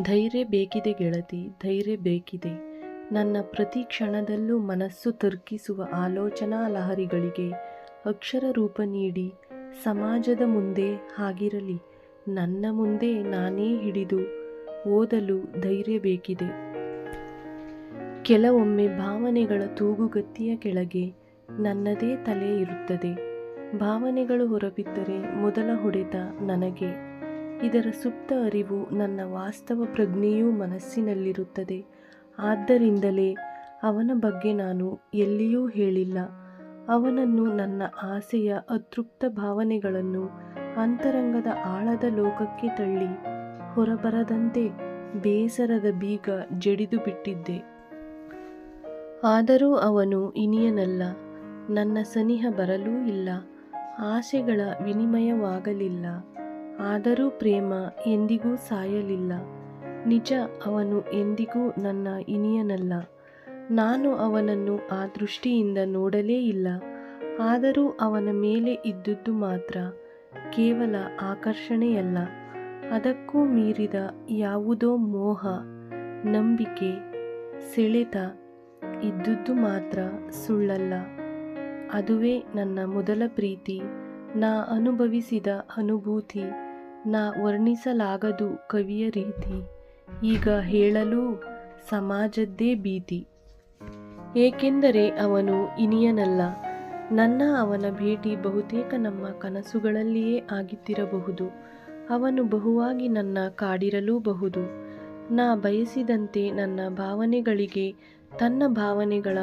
ಧೈರ್ಯ ಬೇಕಿದೆ ಗೆಳತಿ, ಧೈರ್ಯ ಬೇಕಿದೆ. ನನ್ನ ಪ್ರತಿ ಕ್ಷಣದಲ್ಲೂ ಮನಸ್ಸು ತರ್ಕಿಸುವ ಆಲೋಚನಾ ಲಹರಿಗಳಿಗೆ ಅಕ್ಷರ ರೂಪ ನೀಡಿ, ಸಮಾಜದ ಮುಂದೆ ಹಾಗಿರಲಿ, ನನ್ನ ಮುಂದೆ ನಾನೇ ಹಿಡಿದು ಓದಲು ಧೈರ್ಯ ಬೇಕಿದೆ. ಕೆಲವೊಮ್ಮೆ ಭಾವನೆಗಳ ತೂಗುಗತ್ತಿಯ ಕೆಳಗೆ ನನ್ನದೇ ತಲೆ ಇರುತ್ತದೆ. ಭಾವನೆಗಳು ಹೊರಬಿದ್ದರೆ ಮೊದಲ ಹೊಡೆತ ನನಗೆ. ಇದರ ಸುಪ್ತ ಅರಿವು ನನ್ನ ವಾಸ್ತವ ಪ್ರಜ್ಞೆಯೂ ಮನಸ್ಸಿನಲ್ಲಿರುತ್ತದೆ. ಆದ್ದರಿಂದಲೇ ಅವನ ಬಗ್ಗೆ ನಾನು ಎಲ್ಲಿಯೂ ಹೇಳಿಲ್ಲ. ಅವನನ್ನು ನನ್ನ ಆಸೆಯ ಅತೃಪ್ತ ಭಾವನೆಗಳನ್ನು ಅಂತರಂಗದ ಆಳದ ಲೋಕಕ್ಕೆ ತಳ್ಳಿ ಹೊರಬರದಂತೆ ಬೇಸರದ ಬೀಗ ಜಡಿದು ಬಿಟ್ಟಿದ್ದೆ. ಆದರೂ ಅವನು ಇನಿಯನಲ್ಲ. ನನ್ನ ಸನಿಹ ಬರಲೂ ಇಲ್ಲ. ಆಸೆಗಳ ವಿನಿಮಯವಾಗಲಿಲ್ಲ. ಆದರೂ ಪ್ರೇಮ ಎಂದಿಗೂ ಸಾಯಲಿಲ್ಲ. ನಿಜ, ಅವನು ಎಂದಿಗೂ ನನ್ನ ಇನಿಯನಲ್ಲ. ನಾನು ಅವನನ್ನು ಆ ದೃಷ್ಟಿಯಿಂದ ನೋಡಲೇ ಇಲ್ಲ. ಆದರೂ ಅವನ ಮೇಲೆ ಇದ್ದುದು ಮಾತ್ರ, ಕೇವಲ ಆಕರ್ಷಣೆಯಲ್ಲ. ಅದಕ್ಕೂ ಮೀರಿದ ಯಾವುದೋ ಮೋಹ, ನಂಬಿಕೆ, ಸೆಳೆತ ಇದ್ದುದು ಮಾತ್ರ ಸುಳ್ಳಲ್ಲ. ಅದುವೇ ನನ್ನ ಮೊದಲ ಪ್ರೀತಿ, ನಾ ಅನುಭವಿಸಿದ ಅನುಭೂತಿ. ನಾ ವರ್ಣಿಸಲಾಗದು ಕವಿಯ ರೀತಿ. ಈಗ ಹೇಳಲು ಸಮಾಜದ್ದೇ ಭೀತಿ. ಏಕೆಂದರೆ ಅವನು ಇನಿಯನಲ್ಲ. ನನ್ನ ಅವನ ಭೇಟಿ ಬಹುತೇಕ ನಮ್ಮ ಕನಸುಗಳಲ್ಲಿಯೇ ಆಗಿದ್ದಿರಬಹುದು ಅವನು ಬಹುವಾಗಿ ನನ್ನ ಕಾಡಿರಲೂಬಹುದು. ನಾ ಬಯಸಿದಂತೆ ನನ್ನ ಭಾವನೆಗಳಿಗೆ ತನ್ನ ಭಾವನೆಗಳ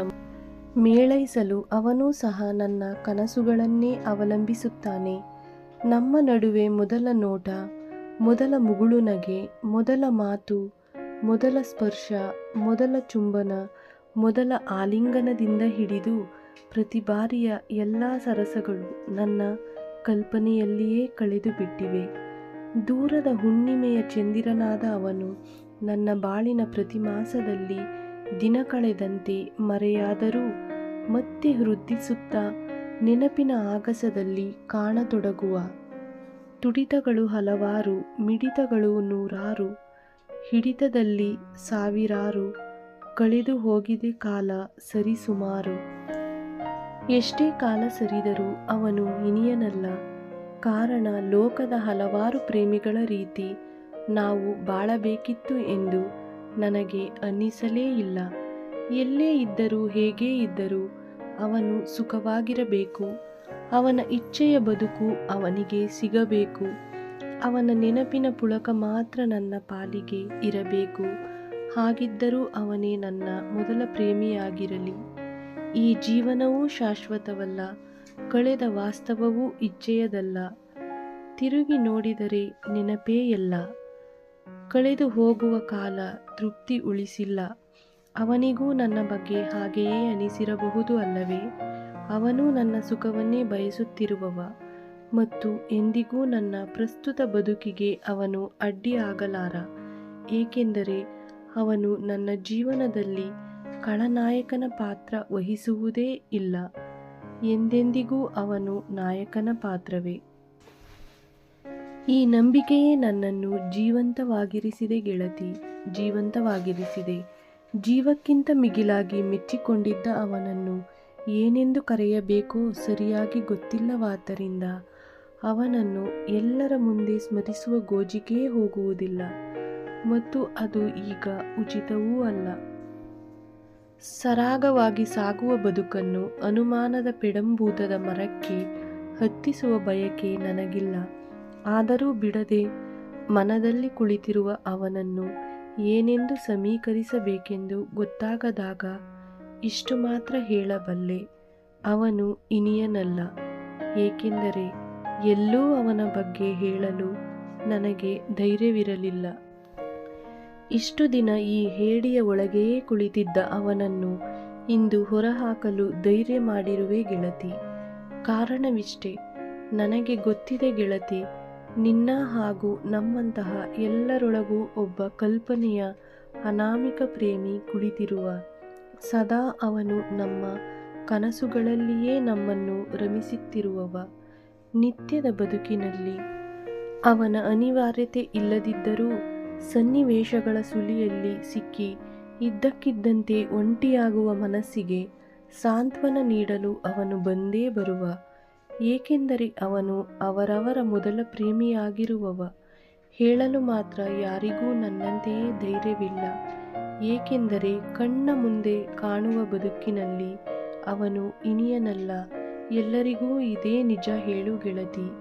ಮೇಳೈಸಲು ಅವನೂ ಸಹ ನನ್ನ ಕನಸುಗಳನ್ನೇ ಅವಲಂಬಿಸುತ್ತಾನೆ. ನಮ್ಮ ನಡುವೆ ಮೊದಲ ನೋಟ, ಮೊದಲ ಮುಗುಳು ನಗೆ, ಮೊದಲ ಮಾತು, ಮೊದಲ ಸ್ಪರ್ಶ, ಮೊದಲ ಚುಂಬನ, ಮೊದಲ ಆಲಿಂಗನದಿಂದ ಹಿಡಿದು ಪ್ರತಿ ಬಾರಿಯ ಎಲ್ಲ ಸರಸಗಳು ನನ್ನ ಕಲ್ಪನೆಯಲ್ಲಿಯೇ ಕಳೆದು ಬಿಟ್ಟಿವೆ. ದೂರದ ಹುಣ್ಣಿಮೆಯ ಚಂದಿರನಾದ ಅವನು ನನ್ನ ಬಾಳಿನ ಪ್ರತಿ ಮಾಸದಲ್ಲಿ ದಿನ ಕಳೆದಂತೆ ಮರೆಯಾದರೂ ಮತ್ತೆ ವೃದ್ಧಿಸುತ್ತಾ ನೆನಪಿನ ಆಗಸದಲ್ಲಿ ಕಾಣತೊಡಗುವ. ತುಡಿತಗಳು ಹಲವಾರು, ಮಿಡಿತಗಳು ನೂರಾರು, ಹಿಡಿತದಲ್ಲಿ ಸಾವಿರಾರು, ಕಳೆದು ಹೋಗಿದೆ ಕಾಲ ಸರಿಸುಮಾರು ಎಷ್ಟೇ ಕಾಲ ಸರಿದರೂ ಅವನು ಇನಿಯನಲ್ಲ. ಕಾರಣ ಲೋಕದ ಹಲವಾರು ಪ್ರೇಮಿಗಳ ರೀತಿ ನಾವು ಬಾಳಬೇಕಿತ್ತು ಎಂದು ನನಗೆ ಅನ್ನಿಸಲೇ ಇಲ್ಲ. ಎಲ್ಲೇ ಇದ್ದರೂ, ಹೇಗೇ ಇದ್ದರೂ ಅವನು ಸುಖವಾಗಿರಬೇಕು. ಅವನ ಇಚ್ಛೆಯ ಬದುಕು ಅವನಿಗೆ ಸಿಗಬೇಕು. ಅವನ ನೆನಪಿನ ಪುಳಕ ಮಾತ್ರ ನನ್ನ ಪಾಲಿಗೆ ಇರಬೇಕು. ಹಾಗಿದ್ದರೂ ಅವನೇ ನನ್ನ ಮೊದಲ ಪ್ರೇಮಿಯಾಗಿರಲಿ. ಈ ಜೀವನವೂ ಶಾಶ್ವತವಲ್ಲ, ಕಳೆದ ವಾಸ್ತವವೂ ಇಚ್ಛೆಯದಲ್ಲ. ತಿರುಗಿ ನೋಡಿದರೆ ನೆನಪೇ ಎಲ್ಲ ಕಳೆದು ಹೋಗುವ ಕಾಲ ತೃಪ್ತಿ ಉಳಿಸಿಲ್ಲ. ಅವನಿಗೂ ನನ್ನ ಬಗ್ಗೆ ಹಾಗೆಯೇ ಅನಿಸಿರಬಹುದು ಅಲ್ಲವೇ? ಅವನು ನನ್ನ ಸುಖವನ್ನೇ ಬಯಸುತ್ತಿರುವವ ಮತ್ತು ಎಂದಿಗೂ ನನ್ನ ಪ್ರಸ್ತುತ ಬದುಕಿಗೆ ಅವನು ಅಡ್ಡಿಯಾಗಲಾರ. ಏಕೆಂದರೆ ಅವನು ನನ್ನ ಜೀವನದಲ್ಲಿ ಕಳನಾಯಕನ ಪಾತ್ರ ವಹಿಸುವುದೇ ಇಲ್ಲ. ಎಂದೆಂದಿಗೂ ಅವನು ನಾಯಕನ ಪಾತ್ರವೇ? ಈ ನಂಬಿಕೆಯೇ ನನ್ನನ್ನು ಜೀವಂತವಾಗಿರಿಸಿದೆ ಗೆಳತಿ, ಜೀವಂತವಾಗಿರಿಸಿದೆ. ಜೀವಕ್ಕಿಂತ ಮಿಗಿಲಾಗಿ ಮೆಚ್ಚಿಕೊಂಡಿದ್ದ ಅವನನ್ನು ಏನೆಂದು ಕರೆಯಬೇಕೋ ಸರಿಯಾಗಿ ಗೊತ್ತಿಲ್ಲವಾದ್ದರಿಂದ ಅವನನ್ನು ಎಲ್ಲರ ಮುಂದೆ ಸ್ಮರಿಸುವ ಗೋಜಿಗೇ ಹೋಗುವುದಿಲ್ಲ. ಮತ್ತು ಅದು ಈಗ ಉಚಿತವೂ ಅಲ್ಲ. ಸರಾಗವಾಗಿ ಸಾಗುವ ಬದುಕನ್ನು ಅನುಮಾನದ ಪಿಡಂಭೂತದ ಮರಕ್ಕೆ ಹತ್ತಿಸುವ ಬಯಕೆ ನನಗಿಲ್ಲ. ಆದರೂ ಬಿಡದೆ ಮನದಲ್ಲಿ ಕುಳಿತಿರುವ ಅವನನ್ನು ಏನೆಂದು ಸಮೀಕರಿಸಬೇಕೆಂದು ಗೊತ್ತಾಗದಾಗ ಇಷ್ಟು ಮಾತ್ರ ಹೇಳಬಲ್ಲೆ. ಅವನು ಇನಿಯನಲ್ಲ, ಏಕೆಂದರೆ ಎಲ್ಲೂ ಅವನ ಬಗ್ಗೆ ಹೇಳಲು ನನಗೆ ಧೈರ್ಯವಿರಲಿಲ್ಲ. ಇಷ್ಟು ದಿನ ಈ ಹೇಡಿಯ ಒಳಗೆಯೇ ಕುಳಿತಿದ್ದ ಅವನನ್ನು ಇಂದು ಹೊರಹಾಕಲು ಧೈರ್ಯ ಮಾಡಿರುವೆ ಗೆಳತಿ. ಕಾರಣವಿಷ್ಟೇ, ನನಗೆ ಗೊತ್ತಿದೆ ಗೆಳತಿ ನಿನ್ನ ಹಾಗೂ ನಮ್ಮಂತಹ ಎಲ್ಲರೊಳಗೂ ಒಬ್ಬ ಕಲ್ಪನೆಯ ಅನಾಮಿಕ ಪ್ರೇಮಿ ಕುಳಿತಿರುವ ಸದಾ ಅವನು ನಮ್ಮ ಕನಸುಗಳಲ್ಲಿಯೇ ನಮ್ಮನ್ನು ರಮಿಸುತ್ತಿರುವವ. ನಿತ್ಯದ ಬದುಕಿನಲ್ಲಿ ಅವನ ಅನಿವಾರ್ಯತೆ ಇಲ್ಲದಿದ್ದರೂ ಸನ್ನಿವೇಶಗಳ ಸುಲಿಯಲ್ಲಿ ಸಿಕ್ಕಿ ಇದ್ದಕ್ಕಿದ್ದಂತೆ ಒಂಟಿಯಾಗುವ ಮನಸ್ಸಿಗೆ ಸಾಂತ್ವನ ನೀಡಲು ಅವನು ಬಂದೇ ಬರುವ ಏಕೆಂದರೆ ಅವನು ಅವರವರ ಮೊದಲ ಪ್ರೇಮಿಯಾಗಿರುವವ. ಹೇಳಲು ಮಾತ್ರ ಯಾರಿಗೂ ನನ್ನಂತೆಯೇ ಧೈರ್ಯವಿಲ್ಲ. ಏಕೆಂದರೆ ಕಣ್ಣ ಮುಂದೆ ಕಾಣುವ ಬದುಕಿನಲ್ಲಿ ಅವನು ಇನಿಯನಲ್ಲ. ಎಲ್ಲರಿಗೂ ಇದೇ ನಿಜ ಹೇಳು ಗೆಳತಿ.